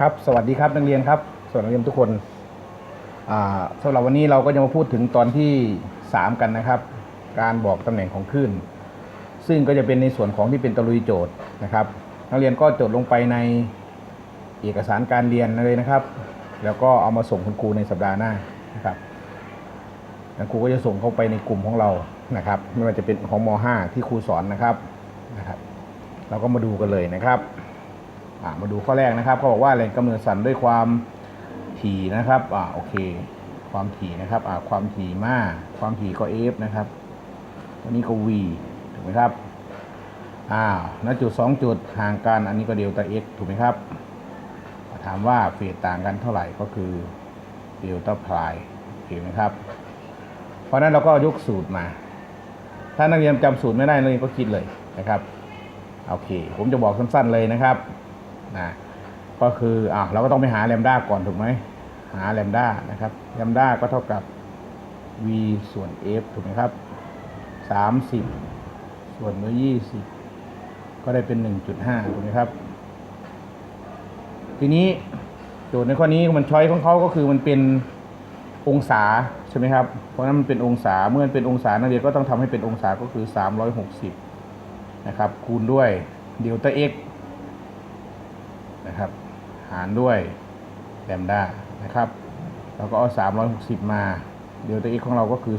ครับ สวัสดีครับนักเรียนครับ สวัสดีนักเรียนทุกคนอ่าสำหรับวันนี้เราก็จะมาพูดถึงตอนที่ 3 กันนะครับ การบอกตำแหน่งของคลื่น ซึ่งก็จะเป็นในส่วนของที่เป็นตะลุยโจทย์นะครับ นักเรียนก็จดลงไปในเอกสารการเรียนเลยนะครับ แล้วก็เอามาส่งคุณครูในสัปดาห์หน้านะครับแล้วครูก็จะส่งเข้าไปในกลุ่มของเรานะครับ ไม่ว่าจะเป็นของม .5 ที่ครูสอนนะครับนะครับ เราก็มาดูกันเลยนะครับ มาดูข้อแรกนะครับเขาบอกว่าแหล่งกำเนิดสั่นด้วยความถี่นะครับอ่าโอเค ความถี่นะครับอ่าความถี่มาก ความถี่ก็ f นะครับอันนี้ก็ v ถูกไหมครับอ้าวณจุด2จุดห่างกันอันนี้ก็เดลต้า x ถูกไหมครับ ถามว่าเฟสต่างกันเท่าไหร่ก็คือเดลต้าพายโอเคไหมครับ เพราะฉะนั้นเราก็ยกสูตรมา ถ้านักเรียนจำสูตรไม่ได้นักเรียนก็คิดเลยนะครับโอเค ผมจะบอกสั้นๆเลยนะครับ นะก็คืออ่าเราก็ต้องไปหาแลมด้าก่อนถูกไหมหาแลมด้านะครับแลมด้าก็เท่ากับ v ส่วน f ถูกไหมครับสามสิบส่วนด้วยยี่สิบก็ได้เป็นหนึ่งจุดห้าถูกไหมครับ ทีนี้โจทย์ในข้อนี้มันช้อยของเขาก็คือมันเป็นองศาใช่ไหมครับ เพราะฉะนั้นมันเป็นองศาเมื่อเป็นองศานักเรียนก็ต้องทำให้เป็นองศาก็คือ 360 นะครับ คูณด้วยเดลต้า x นะครับ หารด้วยแลมด้านะครับ เราก็เอา 360 มาเดลต้า x ของเราก็คือ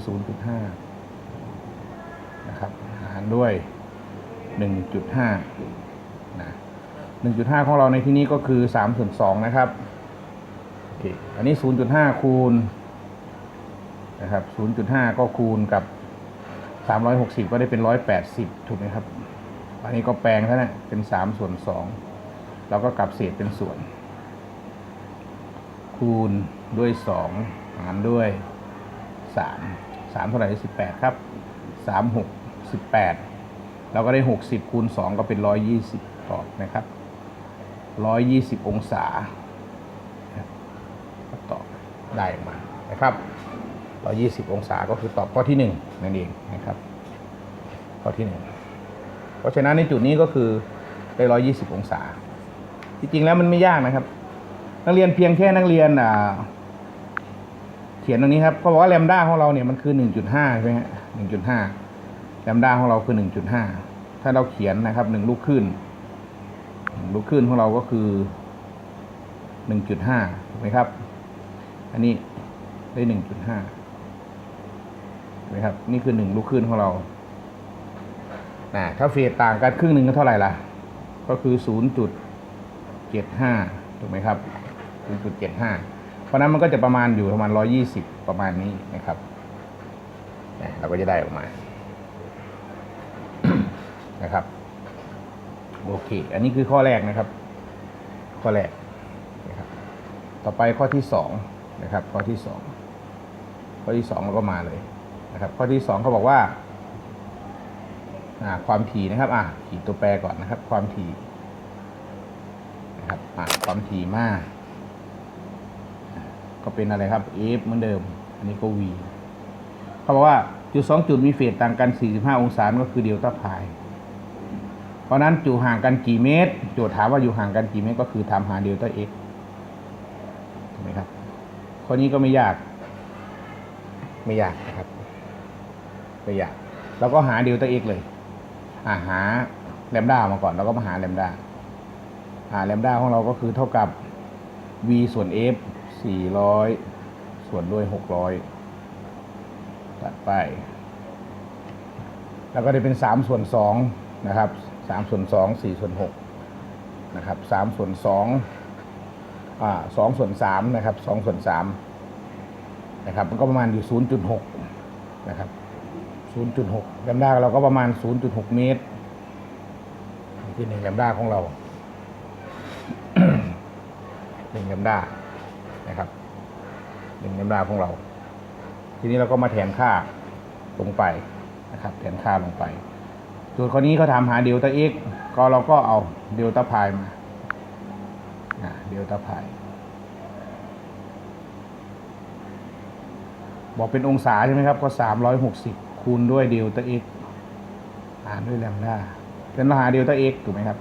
0.5 นะครับ หารด้วย 1.5 นะ 1.5 ของเราในที่นี้ก็คือ3ส่วน2นะครับ โอเค อันนี้ 0.5 คูณนะครับ 0.5 ก็คูณกับ 360 ก็ได้เป็น 180 ถูกไหมครับ อันนี้ก็แปลงแล้วนะเป็น 3 ส่วน 2 เราก็กลับเศษเป็นส่วน คูณด้วย2หารด้วย 3 3 เท่าไหร่18 ครับ 3 6 18 เราก็ได้ 60 คูณ 2 ก็เป็น 120ตอบนะครับ 120 องศาตอบได้มานะครับ120 องศาก็คือตอบข้อที่ 1 นั่นเองนะครับ ข้อที่ 1 เพราะฉะนั้นในจุดนี้ก็คือได้ 120 องศา จริงๆแล้วมันไม่ยากนะครับ นักเรียนเพียงแค่นักเรียนอ่าเขียนตรงนี้ครับเขาบอกว่าแลมด้าของเราเนี่ยมันคือ1.5ใช่ไหมฮะ1.5แลมด้าของเราคือ1.5ถ้าเราเขียนนะครับหนึ่งลูกขึ้นลูกขึ้นของเราก็คือ1.5ถูกไหมครับ อันนี้ได้1.5ถูกไหมครับ นี่คือหนึ่งลูกขึ้นของเรานะถ้าเฟสต่างกันครึ่งหนึ่งก็เท่าไหร่ล่ะ ก็คือ 0.75 ถูกไหมครับ 0.75 เพราะนั้นมันก็จะประมาณอยู่ประมาณ 120 ประมาณนี้นะครับ เราก็จะได้ออกมา นะครับ โอเค อันนี้คือข้อแรกนะครับ ข้อแรกนะครับ ต่อไปข้อที่สองนะครับ ข้อที่สองข้อที่สองเราก็มาเลยนะครับ ข้อที่สองเขาบอกว่าความถี่นะครับ อ่าขีดตัวแปรก่อนนะครับ ความถี่ นะครับอ่าความถี่มาก ก็เป็นอะไรครับ f เหมือนเดิม อันนี้ก็ v เขาบอกว่าจุดสองจุดมีเฟสต่างกัน 45 องศาก็คือเดลต้าพาย เพราะนั้นอยู่ห่างกันกี่เมตร โจทย์ถามว่าอยู่ห่างกันกี่เมตร ก็คือทำหาเดลต้า x ถูกไหมครับ ข้อนี้ก็ไม่ยาก ไม่ยากนะครับ ไม่ยากเราก็หาเดลต้า x เลย อ่าหาแลมด้ามาก่อน แล้วก็มาหาแลมด้า หาแลมด้าของเราก็คือเท่ากับ v ส่วน f 400 ส่วนด้วย 600 ตัดไป แล้วก็ได้เป็น 3 ส่วน2นะครับ3ส่วน2 4 ส่วน6นะครับ3ส่วน2อ่า2ส่วน3นะครับ2ส่วน3นะครับ มันก็ประมาณอยู่ 0.6 นะครับ 0.6แลมด้าเราก็ประมาณ 0.6 เมตรนี่คือหนึ่งแลมด้าของเรา หนึ่งลมด้านะครับหนึ่งลมด้าของเรา ทีนี้เราก็มาแทนค่าลงไปนะครับแทนค่าลงไปโจทย์ข้อนี้เขาถามหาเดลต้า x ก็เราก็เอาเดลต้าพายมาเดลต้าพายบอกเป็นองศาใช่ไหมครับ ก็สามร้อยหกสิบคูณด้วยเดลต้า x หารด้วยแลมด้าเป็นราหาเดลต้า x ถูกไหมครับ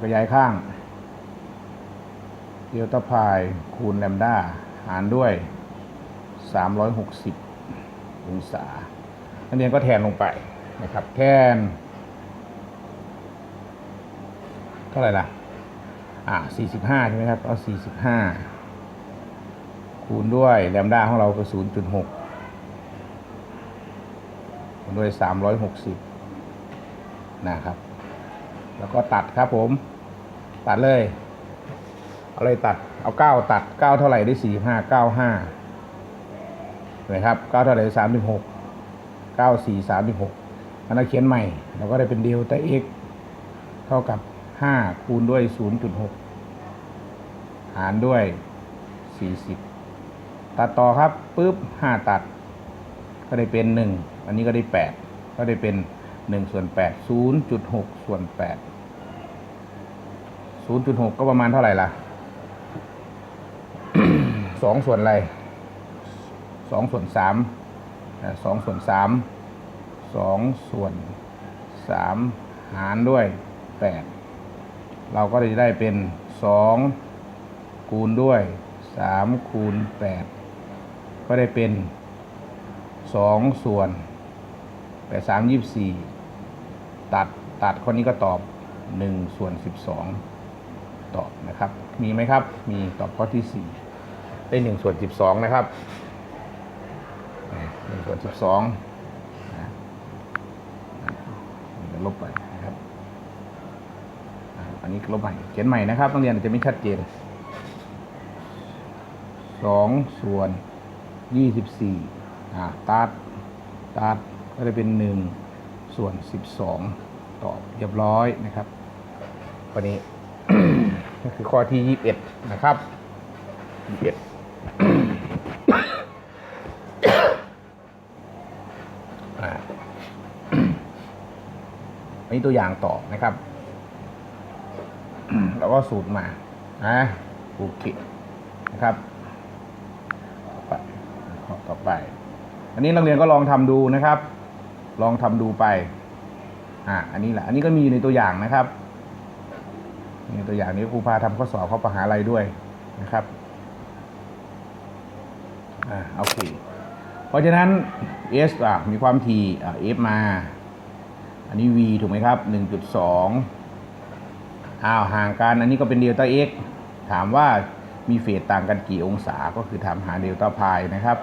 ขยายข้าง เดลต้าพายคูณแลมด้าหารด้วย 360 องศานักเรียนก็แทนลงไปนะครับ แทน เท่าไหร่ล่ะ อ่า 45 ใช่ไหมครับ เอา 45 คูณด้วยแลมด้าของเราก็0.6คูณด้วย 360 นะครับ แล้วก็ตัดครับผม ตัดเลย อาเลยตัดเอาเก้าตัดเก้าเท่าไหร่ได้สี่ห้าเก้าห้าเห็นไหมครับเก้าเท่าไหร่สามสิบหกเก้าสี่สามสิบหกอันนั้นเขียนใหม่เราก็ได้เป็นเดลต้า x เท่ากับห้าคูณด้วยศูนย์จุดหกหารด้วยสี่สิบตัดต่อครับปุ๊บห้าตัด ก็ได้เป็นหนึ่งอันนี้ก็ได้แปดก็ได้เป็นหนึ่งส่วนแปดศูนย์จุดหกส่วนแปดศูนย์จุดหกก็ประมาณเท่าไหร่ล่ะ สองส่วนอะไรสองส่วนสามสองส่วนสามสองส่วนสามหารด้วยแปดเราก็จะได้เป็นสองคูณด้วยสามคูณแปดก็ได้เป็นสองส่วนแปดสามยี่สี่ตัดตัดคนนี้ก็ตอบหนึ่งส่วนสิบสองตอบนะครับ มีไหมครับ มีตอบข้อที่สี่ ได้1ส่วน12 นะครับ1ส่วน12ลบไปนะครับ อันนี้ลบไปเขียนใหม่นะครับต้องเรียนจะไม่ชัดเจน2ส่วน 24อ่าตัดตัดก็จะเป็น 1 ส่วน 12 ตอบเรียบร้อยนะครับวันนี้คือข้อที่ 21 นะครับ21 อันนี้ตัวอย่างต่อนะครับแล้วก็สูตรมานะโอเคนะครับต่อไปข้อต่อไป อันนี้นักเรียนก็ลองทำดูนะครับ ลองทำดูไปอ่าอันนี้แหละ อันนี้ก็มีอยู่ในตัวอย่างนะครับในตัวอย่างนี้ครูพาทำข้อสอบเข้าประหาอะไรด้วยนะครับอ่าโอเค เพราะฉะนั้น S อะมีความถี่อะ F มา อันนี้ V ถูกไหมครับ 1.2อ้าวห่างกัน อันนี้ก็เป็นเดลต้า x ถามว่ามีเฟสต่างกันกี่องศาก็คือถามหาเดลต้าพายนะครับ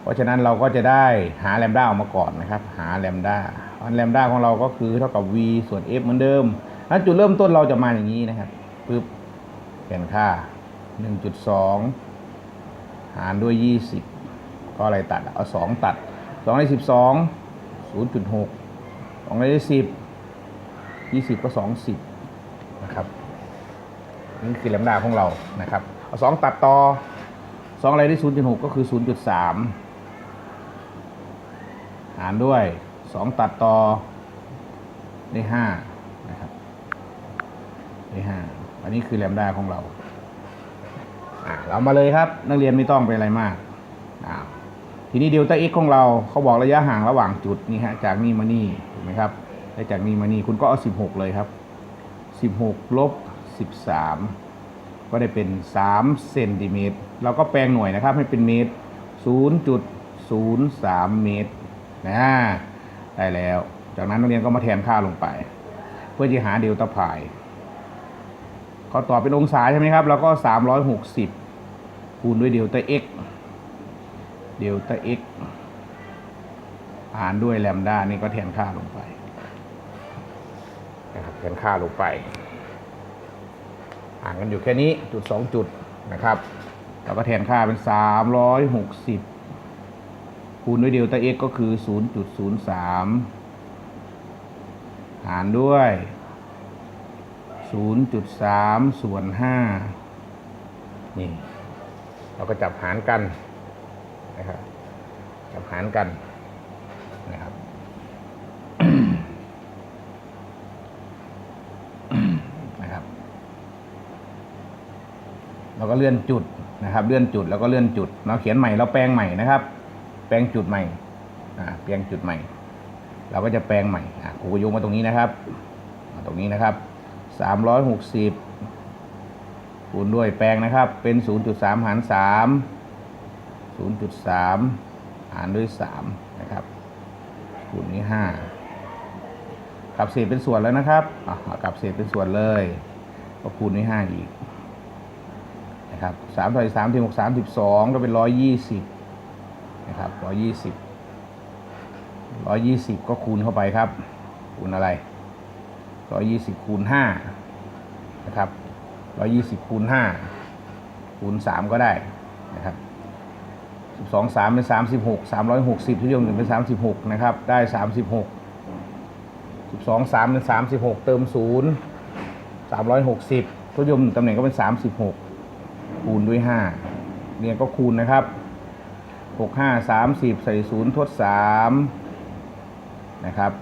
เพราะฉะนั้นเราก็จะได้หาแลมด้าออกมาก่อนนะครับ หาแลมด้าอันแลมด้าของเราก็คือเท่ากับ v ส่วน f เหมือนเดิมแล้วจุดเริ่มต้นเราจะมาอย่างนี้นะครับปึ๊บเปลี่ยนค่า 1.2 หารด้วย 20 ก็อะไรตัด เอาสองตัดสองในสิบส องศูนย์จุดหกสองในสิบยี่สิบก็สองสิบนะครับนี่คือแลมดาของเรานะครับเอาสองตัดต่อสองอะไรได้ศูนย์จุดหกก็คือศูนย์จุดสามหารด้วยสองตัดต่อได้ห้านะครับได้ห้าอันนี้คือแลมดาของเราอะเรามาเลยครับ นักเรียนไม่ต้องไปอะไรมากอ่า ทีนี้เดลต้า x ของเราเขาบอกระยะห่างระหว่างจุดนี่ฮะจากนี่มานี่ถูกไหมครับได้จากนี่มานี่คุณก็เอา 16 เลยครับ 16ลบ13 ก็ได้เป็น3เซนติเมตรเราก็แปลงหน่วยนะครับให้เป็นเมตร 0.03 เมตรนะได้แล้ว จากนั้นนักเรียนก็มาแทนค่าลงไป เพื่อจะหาเดลต้าพายเขาตอบเป็นองศาใช่ไหมครับ แล้วก็ 360 คูณด้วยเดลต้า x เดลต้า x หารด้วยแลมด้านี่ก็แทนค่าลงไปนะครับแทนค่าลงไปห่างกันอยู่แค่นี้จุดสองจุดนะครับเราก็แทนค่าเป็น 360 คูณด้วยเดลต้า x ก็คือ 0.03 หารด้วย 0.3 ส่วน 5 นี่ เราก็จับหารกัน นะครับจับหารกันนะครับนะครับ เราก็เลื่อนจุดนะครับ เลื่อนจุดแล้วก็เลื่อนจุด เราเขียนใหม่เราแปลงใหม่นะครับ แปลงจุดใหม่อ่าแปลงจุดใหม่ เราก็จะแปลงใหม่อ่าครูก็ยกมาตรงนี้นะครับมาตรงนี้นะครับสามร้อยหกสิบคูณด้วยแปลงนะครับ เป็น0.3หาร3 0.3 หารด้วย 3 นะครับคูณนี้ 5กลับเศษเป็นส่วนแล้วนะครับกลับเศษเป็นส่วนเลย ก็คูณด้วย5อีกนะครับ3ต่อ3ถึง6 32 ก็เป็น 120 นะครับ 120 120 ก็คูณเข้าไปครับ คูณอะไร 120 คูณ 5 นะครับ 120 คูณ 5 คูณ 3 ก็ได้นะครับ สองสามเป็นสามสิบหกสามร้อยหกสิบที่เรียงหนึ่งเป็นสามสิบหกนะครับได้สามสิบหกสิบสองสามเป็นสามสิบหกเติมศูนย์สามร้อยหกสิบทศยมตำแหน่งก็เป็นสามสิบหกคูณด้วยห้าเรียงก็คูณนะครับหกห้าสามสิบใส่ศูนย์ทดสามนะครับ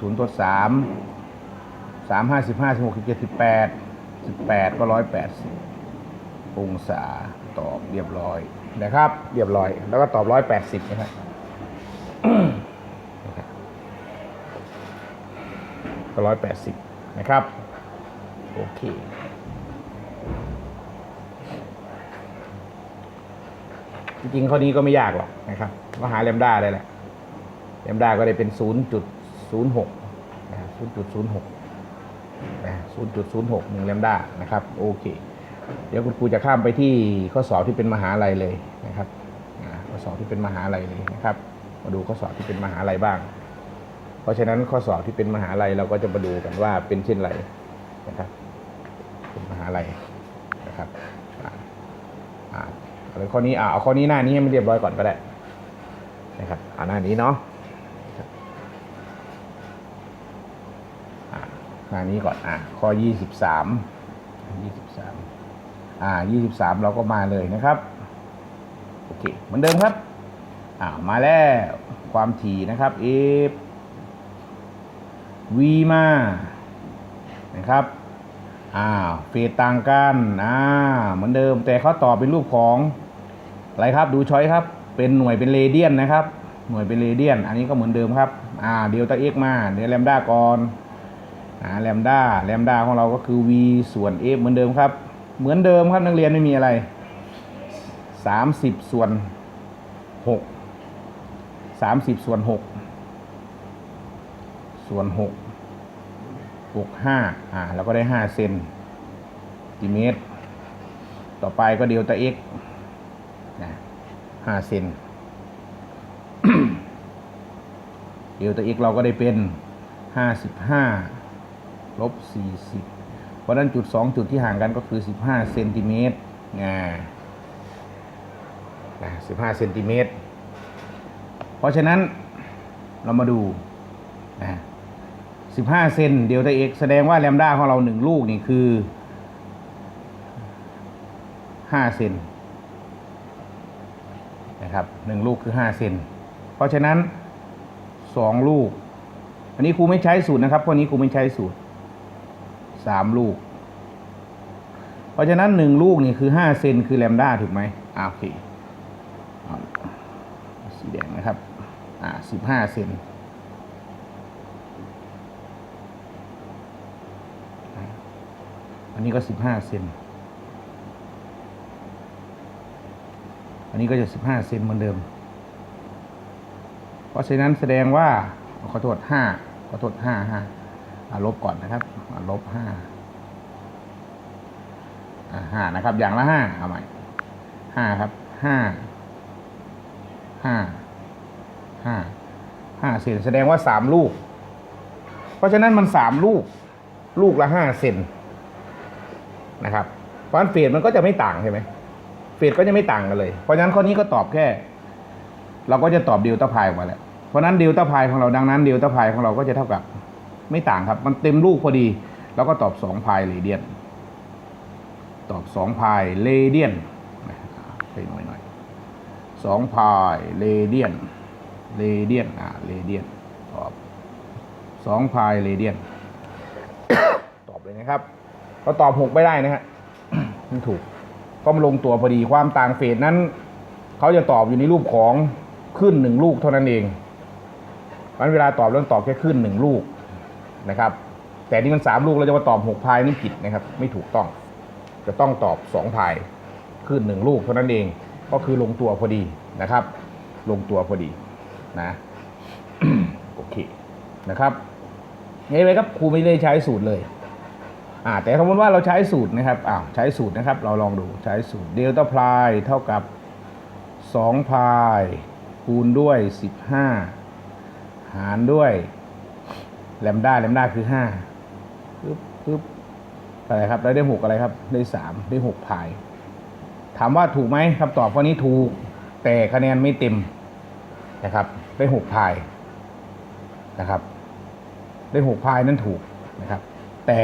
ศูนย์ทดสามสามห้าสิบห้าสิบหกสิบเจ็ดสิบแปดสิบแปดก็ร้อยแปดสิบองศาตอบเรียบร้อย นะครับ เรียบร้อย แล้วก็ตอบ180นะครับก็180นะครับ โอเค จริงๆข้อนี้ก็ไม่ยากหรอกนะครับก็หาแลมด้าได้แหละแลมด้าก็ได้เป็น 0.06นะ0.06นะ0.06หนึ่งแลมด้านะครับ โอเค เดี๋ยวคุณครูจะข้ามไปที่ข้อสอบที่เป็นมหาลัยเลยนะครับข้อสอบที่เป็นมหาลัยเลยนะครับ มาดูข้อสอบที่เป็นมหาลัยบ้าง เพราะฉะนั้นข้อสอบที่เป็นมหาลัยเราก็จะมาดูกันว่าเป็นเช่นไรนะครับ เป็นมหาลัยนะครับอ่าอ่าเอาข้อนี้อ่าเอาข้อนี้หน้านี้ให้มันเรียบร้อยก่อนก็ได้นะครับเอาหน้านี้เนาะอ่าหน้านี้ก่อนอ่าข้อยี่สิบสามยี่สิบสาม อ่ายี่สิบสามเราก็มาเลยนะครับ โอเค เหมือนเดิมครับอ่ามาแล้วความถี่นะครับ f v มานะครับอ้าเฟสต่างกันอ่าเหมือนเดิมแต่เขาตอบเป็นรูปของอะไรครับดูช้อยครับ เป็นหน่วยเป็นเรเดียนนะครับ หน่วยเป็นเรเดียน อันนี้ก็เหมือนเดิมครับอ่าเดลต้าเอ็กมาเดี๋ยวแลมด้าก่อนอ่าแลมด้าแลมด้าของเราก็คือ v ส่วน f เหมือนเดิมครับ เหมือนเดิมครับนักเรียนไม่มีอะไรสามสิบส่วนหกสามสิบส่วนหกส่วนหกบวกห้าอ่าแล้วก็ได้ห้าเซนติเมตร ต่อไปก็เดลต้า x นะห้าเซนเดลต้า x เราก็ได้เป็นห้าสิบห้าลบสี่สิบ เพราะนั้นจุดสองจุดที่ห่างกันก็คือสิบห้าเซนติเมตรนะสิบห้าเซนติเมตร เพราะฉะนั้นเรามาดูนะสิบห้าเซนเดลต้าเอ็กแสดงว่าแลมด้าของเราหนึ่งลูกนี่คือห้าเซนนะครับหนึ่งลูกคือห้าเซนเพราะฉะนั้นสองลูก อันนี้ครูไม่ใช้สูตรนะครับข้อนี้ครูไม่ใช้สูตร สามลูก เพราะฉะนั้นหนึ่งลูกนี่คือห้าเซนคือแลมด้าถูกไหมอ่าโอเคสีแดงนะครับ อ่าสิบห้าเซนอันนี้ก็สิบห้าเซนอันนี้ก็จะสิบห้าเซนเหมือนเดิม เพราะฉะนั้นแสดงว่าขอโทษห้าขอโทษห้าห้า ลบก่อนนะครับอ่าลบห้าห้านะครับ อย่างละห้าเอาใหม่ห้าครับห้าห้าห้าห้าเซนแสดงว่าสามลูก เพราะฉะนั้นมันสามลูก ลูกละห้าเซนนะครับเพราะฉะนั้นเฟสมันก็จะไม่ต่างใช่ไหมเฟสก็จะไม่ต่างกันเลย เพราะฉะนั้นข้อนี้ก็ตอบแค่ เราก็จะตอบเดลต้าพายออกมาแล้วเพราะฉะนั้นเดลต้าพายของเราดังนั้นเดลต้าพายของเราก็จะเท่ากับ ไม่ต่างครับ มันเต็มลูกพอดีเราก็ตอบสองพายเรเดียน ตอบสองพายเรเดียนไปหน่อยหน่อยสองพายเรเดียนเรเดียนอ่าเรเดียนตอบสองพายเรเดียนตอบเลยนะครับเราตอบหกไม่ได้นะฮะมันถูกก็มาลงตัวพอดีความต่างเฟสนั้นเขาจะตอบอยู่ในรูปของขึ้นหนึ่งลูกเท่านั้นเองเพราะฉะนั้นเวลาตอบเรื่องตอบแค่ขึ้นหนึ่งลูก นะครับ แต่นี่มันสามลูกเราจะมาตอบหกพายนี่ผิดนะครับ ไม่ถูกต้อง จะต้องตอบสองพายขึ้นหนึ่งลูกเท่านั้นเองก็คือลงตัวพอดีนะครับ ลงตัวพอดีนะโอเคนะครับนี่เลยครับครูไม่ได้ใช้สูตรเลยอ่าแต่สมมติว่าเราใช้สูตรนะครับอ้าวใช้สูตรนะครับ เราลองดูใช้สูตรเดลต้าพายเท่ากับสองพายคูณด้วยสิบห้าหารด้วย แลมด้าแลมด้าคือห้าปึ๊บปึ๊บอะไรครับ แล้วได้หกอะไรครับ ได้สามได้หกพาย ถามว่าถูกไหมคำตอบข้อนี้ถูก แต่คะแนนไม่เต็มนะครับ ได้หกพายนะครับ ได้หกพายนั่นถูกนะครับ แต่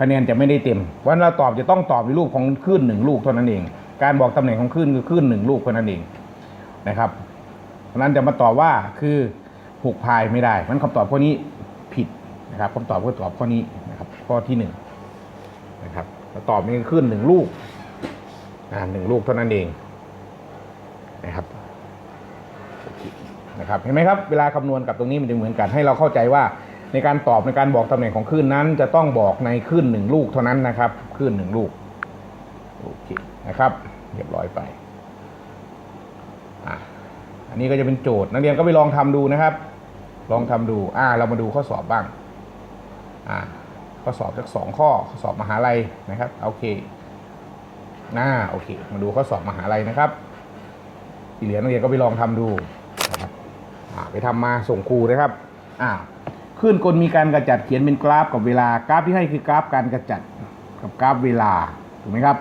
คะแนนจะไม่ได้เต็มวันเราตอบจะต้องตอบในรูปของคลื่นหนึ่งลูกเท่านั้นเอง การบอกตำแหน่งของคลื่นคือคลื่นหนึ่งลูกเท่านั้นเองนะครับเพราะนั้นจะมาตอบว่าคือหกพายไม่ได้มันคำตอบข้อนี้ นะครับคำตอบก็ตอบข้อนี้นะครับ ข้อที่หนึ่งนะครับตอบนี่คือคลื่นหนึ่งลูกอ่าหนึ่งลูกเท่านั้นเองนะครับโอเคนะครับเห็นไหมครับเวลาคำนวณกับตรงนี้มันจะเหมือนกันให้เราเข้าใจว่าในการตอบในการบอกตำแหน่งของคลื่นนั้น จะต้องบอกในคลื่นหนึ่งลูกเท่านั้นนะครับคลื่นหนึ่งลูกโอเคนะครับเรียบร้อยไปอะอันนี้ก็จะเป็นโจทย์นักเรียนก็ไปลองทำดูนะครับ ลองทำดูอ่าเรามาดูข้อสอบบ้าง อ่าข้อสอบสักสองข้อข้อสอบมหาลัยนะครับโอเคน่าโอเค มาดูข้อสอบมหาลัยนะครับที่เหลือนักเรียนก็ไปลองทำดูนะครับไปทำมาส่งครูนะครับอ่าขึ้นกลมีการกระจัดเขียนเป็นกราฟกับเวลากราฟที่ให้คือกราฟการกระจัดกับกราฟเวลาถูกไหมครับ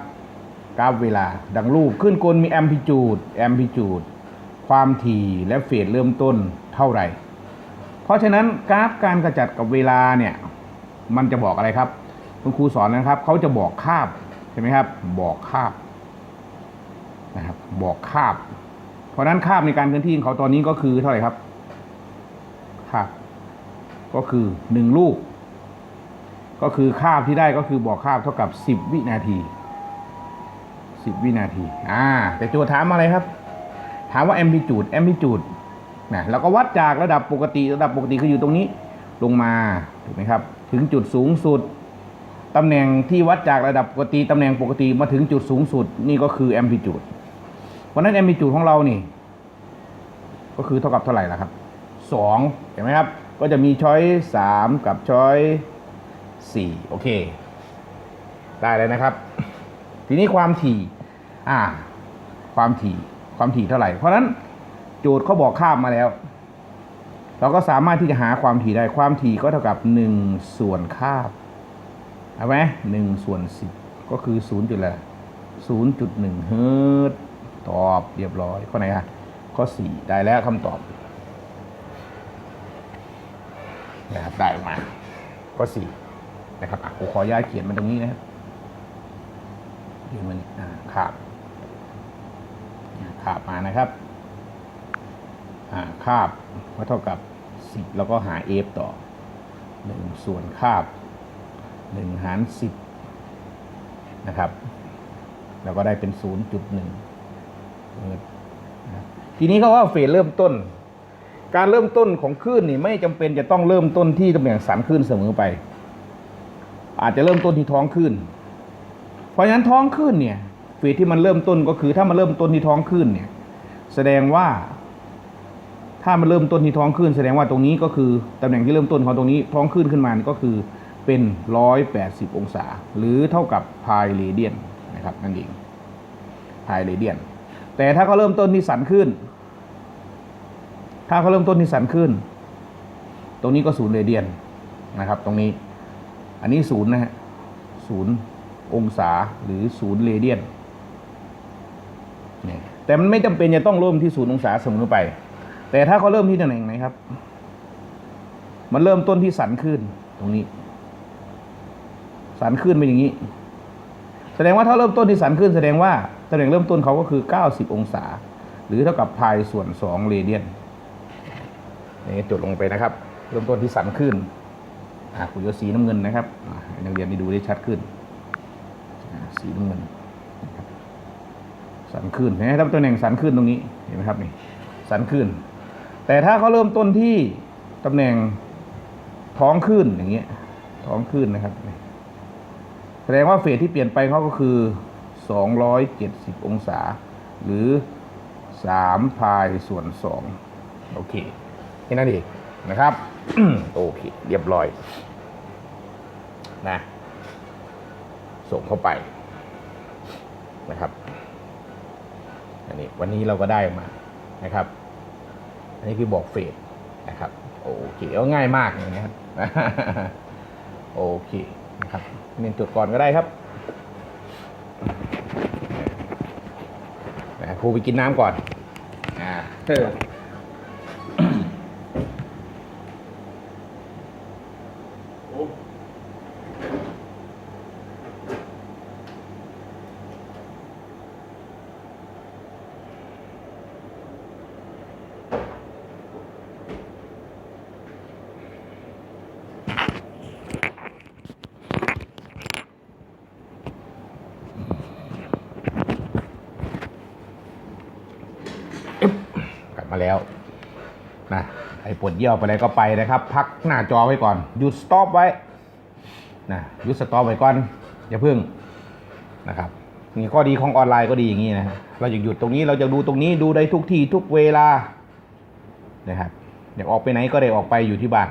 กราฟเวลา ดังรูปขึ้นกลมีแอมพลิจูดแอมพลิจูดความถี่และเฟสเริ่มต้นเท่าไหร่ เพราะฉะนั้นกราฟการกระจัดกับเวลาเนี่ย มันจะบอกอะไรครับ คุณครูสอนนะครับเขาจะบอกคาบใช่ไหมครับ บอกคาบนะครับ บอกคาบ เพราะฉะนั้นคาบในการเคลื่อนที่ของเขาตอนนี้ก็คือเท่าไหร่ครับคาบก็คือหนึ่งลูก ก็คือคาบที่ได้ก็คือบอกคาบเท่ากับสิบวินาทีสิบวินาที อ่า แต่โจทย์ถามอะไรครับ ถามว่าแอมพลิจูดแอมพลิจูดนะเราก็วัดจากระดับปกติ ระดับปกติคืออยู่ตรงนี้ ลงมา ถูกไหมครับ ถึงจุดสูงสุดตำแหน่งที่วัดจากระดับปกติตำแหน่งปกติมาถึงจุดสูงสุด นี่ก็คือแอมพลิจูดเพราะนั้นแอมพลิจูดของเรานี่ ก็คือเท่ากับเท่าไหร่ล่ะครับสองเห็นไหมครับ ก็จะมีช้อยสามกับช้อยสี่โอเค ได้เลยนะครับ ทีนี้ความถี่อ่า ความถี่ความถี่เท่าไหร่ เพราะนั้นโจทย์เขาบอกค่ามาแล้ว เราก็สามารถที่จะหาความถี่ได้ความถี่ก็เท่ากับหนึ่งส่วนคาบเอาไหมหนึ่งส่วนสิบก็คือศูนย์จุดละศูนย์จุดหนึ่งเฮิร์ตตอบเรียบร้อย ข้อไหนคะข้อสี่ได้แล้วคำตอบนะครับได้ออกมาก็สี่นะครับอะผมขออนุญาตเขียนมันตรงนี้นะครับเขียนมันอ่าขาบอ่าขาบมานะครับ อ่าคาบก็เท่ากับ สิบแล้วก็หาเอฟต่อหนึ่งส่วนคาบหนึ่งหารสิบนะครับ แล้วก็ได้เป็นศูนย์จุดหนึ่งทีนี้เขาว่าเฟสเริ่มต้น การเริ่มต้นของคลื่นนี่ไม่จำเป็นจะต้องเริ่มต้นที่ตำแหน่งสันคลื่นเสมอไป อาจจะเริ่มต้นที่ท้องคลื่น เพราะฉะนั้นท้องคลื่นเนี่ยเฟสที่มันเริ่มต้นก็คือถ้ามันเริ่มต้นที่ท้องคลื่นเนี่ยแสดงว่า ถ้ามันเริ่มต้นที่ท้องคลื่นแสดงว่าตรงนี้ก็คือตำแหน่งที่เริ่มต้นของตรงนี้ท้องคลื่นขึ้นมาก็คือเป็นร้อยแปดสิบองศา หรือเท่ากับพายเรเดียนนะครับนั่นเองพายเรเดียน แต่ถ้าเขาเริ่มต้นที่สันคลื่นถ้าเขาเริ่มต้นที่สันขึ้น ตรงนี้ก็ศูนย์เรเดียนนะครับ ตรงนี้อันนี้ศูนย์นะฮะศูนย์องศาหรือศูนย์เรเดียนเนี่ยแต่มันไม่จำเป็นจะต้องเริ่มที่ศูนย์องศาเสมอไป แต่ถ้าเขาเริ่มที่ตำแหน่งไหนครับ มันเริ่มต้นที่สันขึ้นตรงนี้ สันขึ้นเป็นอย่างนี้ แสดงว่าถ้าเริ่มต้นที่สันขึ้น แสดงว่าตำแหน่งเริ่มต้นเขาก็คือ 90 องศา หรือเท่ากับพายส่วน 2 เรเดียนนี่จดลงไปนะครับ เริ่มต้นที่สันขึ้นอ่าขุยสีน้ำเงินนะครับนักเรียนได้ดูได้ชัดขึ้น สีน้ำเงินสันขึ้นเห็นไหมครับตำแหน่งสันขึ้นตรงนี้เห็นไหมครับนี่สันขึ้น แต่ถ้าเขาเริ่มต้นที่ตำแหน่งท้องขึ้นอย่างเงี้ยท้องขึ้นนะครับ แสดงว่าเฟสที่เปลี่ยนไปเขาก็คือ 270 องศา หรือ 3 พายส่วน 2 โอเคแค่นั้นเองนะครับ โอเค เรียบร้อยนะส่งเข้าไปนะครับอันนี้วันนี้เราก็ได้มานะครับ อันนี้คือบอกเฟสนะครับโอเคก็ง่ายมากเลยนะครับโอเคนะครับเน้นจุดก่อนก็ได้ครับนะครูไปกินน้ำก่อนอ่า มาแล้วนะไอ้ปวดเยี่ยวไปอะไรก็ไปนะครับ พักหน้าจอไว้ก่อนหยุดสต็อปไว้นะหยุดสต็อปไว้ก่อนอย่าเพิ่งนะครับนี่ข้อดีของออนไลน์ก็ดีอย่างนี้นะเราอยากหยุดตรงนี้เราจะดูตรงนี้ดูได้ทุกที่ทุกเวลานะครับอยากออกไปไหนก็ได้ออกไปอยู่ที่บ้าน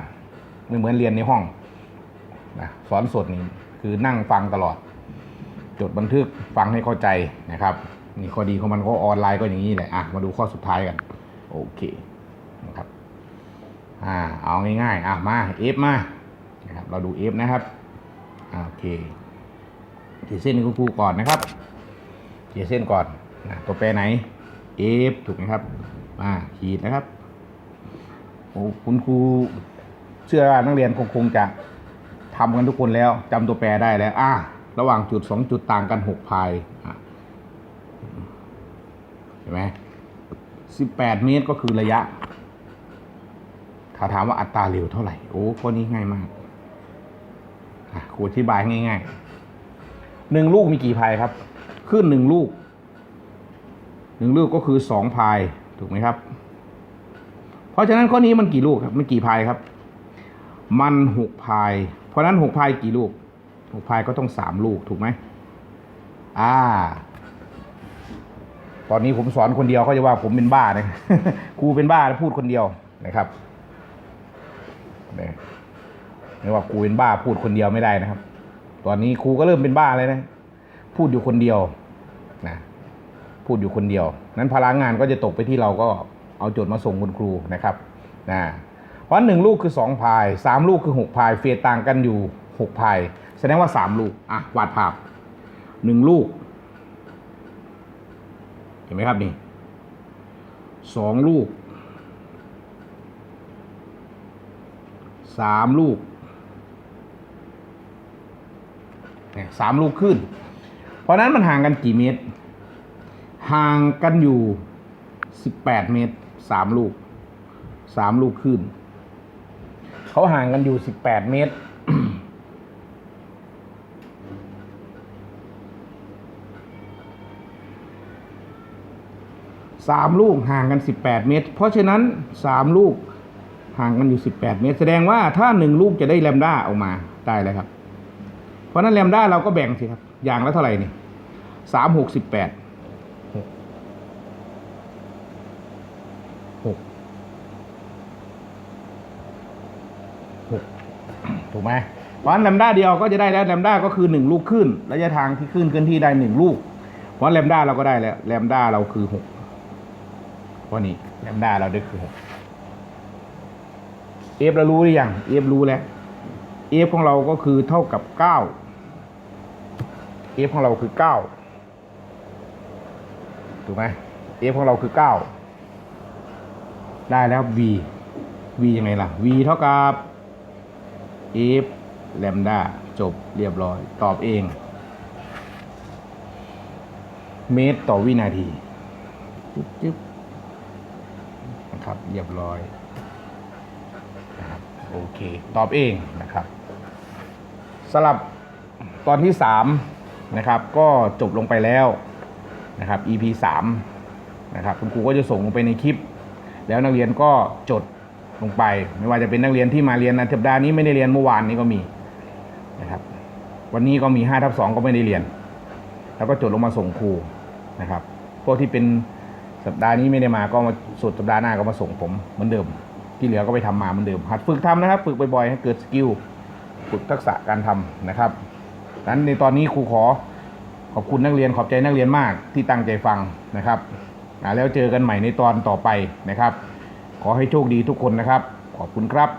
ไม่เหมือนเรียนในห้องนะสอนสดนี่คือนั่งฟังตลอด จดบันทึกฟังให้เข้าใจนะครับนี่ข้อดีของมันก็ออนไลน์ก็อย่างนี้แหละอะมาดูข้อสุดท้ายกัน โอเคนะครับอ่าเอาง่ายๆอะมาเอฟมานะครับเราดูเอฟนะครับโอเคขีดเส้นให้คุณครูก่อนนะครับขีดเส้นก่อนนะตัวแปรไหนเอฟถูกไหมครับมาขีดนะครับโอ้คุณครูเชื่อว่านักเรียนคงคงจะทำกันทุกคนแล้วจำตัวแปรได้แล้วอะระหว่างจุดสองจุดต่างกันหกพายเห็นไหม สิบแปดเมตรก็คือระยะ ถ้าถามว่าอัตราเร็วเท่าไหร่ โอ้ข้อนี้ง่ายมากอะครูอธิบายง่ายๆหนึ่งลูกมีกี่พายครับ ขึ้นหนึ่งลูกหนึ่งลูกก็คือสองพายถูกไหมครับ เพราะฉะนั้นข้อนี้มันกี่ลูกครับมันกี่พายครับ มันหกพาย เพราะฉะนั้นหกพายกี่ลูกหกพายก็ต้องสามลูกถูกไหมอ่า ตอนนี้ผมสอนคนเดียวเขาจะว่าผมเป็นบ้านะครูเป็นบ้าแล้วพูดคนเดียวนะครับเนี่ยไม่ว่าครูเป็นบ้าพูดคนเดียวไม่ได้นะครับ ตอนนี้ครูก็เริ่มเป็นบ้าเลยนะ พูดอยู่คนเดียวนะพูดอยู่คนเดียว นั้นพลังงานก็จะตกไปที่เราก็เอาโจทย์มาส่งคุณครูนะครับนะเพราะหนึ่งลูกคือสองพายสามลูกคือหกพายเฟสต่างกันอยู่หกพายแสดงว่าสามลูกอะวาดภาพหนึ่งลูก ห็นไหมครับนี่สองลูกสามลูกสามลูกขึ้น เพราะนั้นมันห่างกันกี่เมตร ห่างกันอยู่สิบแปดเมตรสามลูกสามลูกขึ้น เขาห่างกันอยู่สิบแปดเมตร สามลูกห่างกันสิบแปดเมตร เพราะฉะนั้นสามลูกห่างกันอยู่สิบแปดเมตร แสดงว่าถ้าหนึ่งลูกจะได้แลมด้าออกมาได้เลยครับ เพราะนั้นแลมด้าเราก็แบ่งสิครับ อย่างละเท่าไหร่นี่สามหกสิบแปดหกหกถูกไหมเพราะนั้นแลมด้าเดียวก็จะได้แล้วแลมด้าก็คือหนึ่งลูกขึ้นระยะทางที่ขึ้นเคลื่อนที่ได้หนึ่งลูก เพราะแลมด้าเราก็ได้แล้วแลมด้าเราคือหก เพรานี่แลมด้าเราได้คือหกเอฟเรารู้หรือยังเอฟรู้แล้วเอฟของเราก็คือเท่ากับเก้าเอฟของเราคือเก้าถูกไหมเอฟของเราคือเก้าได้แล้ว v v ยังไงล่ะ v เท่ากับ f แลมด้าจบเรียบร้อย ตอบเอง เมตรต่อวินาทีจึ๊บจึ๊บ นะครับเรียบร้อยนะครับโอเค ตอบเองนะครับสลับตอนที่สามนะครับก็จบลงไปแล้วนะครับ EP สามนะครับคุณครูก็จะส่งลงไปในคลิป แล้วนักเรียนก็จดลงไป ไม่ว่าจะเป็นนักเรียนที่มาเรียนในสัปดาห์นี้ไม่ได้เรียนเมื่อวานนี้ก็มีนะครับวันนี้ก็มีห้าทับสองก็ไม่ได้เรียน แล้วก็จดลงมาส่งครูนะครับพวกที่เป็น สัปดาห์นี้ไม่ได้มาก็มาสุดสัปดาห์หน้าก็มาส่งผมเหมือนเดิม ที่เหลือก็ไปทำมาเหมือนเดิมหัดฝึกทำนะครับ ฝึกบ่อยๆให้เกิดสกิลฝึกทักษะการทำนะครับนั้นในตอนนี้ครูขอขอบคุณนักเรียนขอบใจนักเรียนมากที่ตั้งใจฟังนะครับแล้วเจอกันใหม่ในตอนต่อไปนะครับ ขอให้โชคดีทุกคนนะครับ ขอบคุณครับ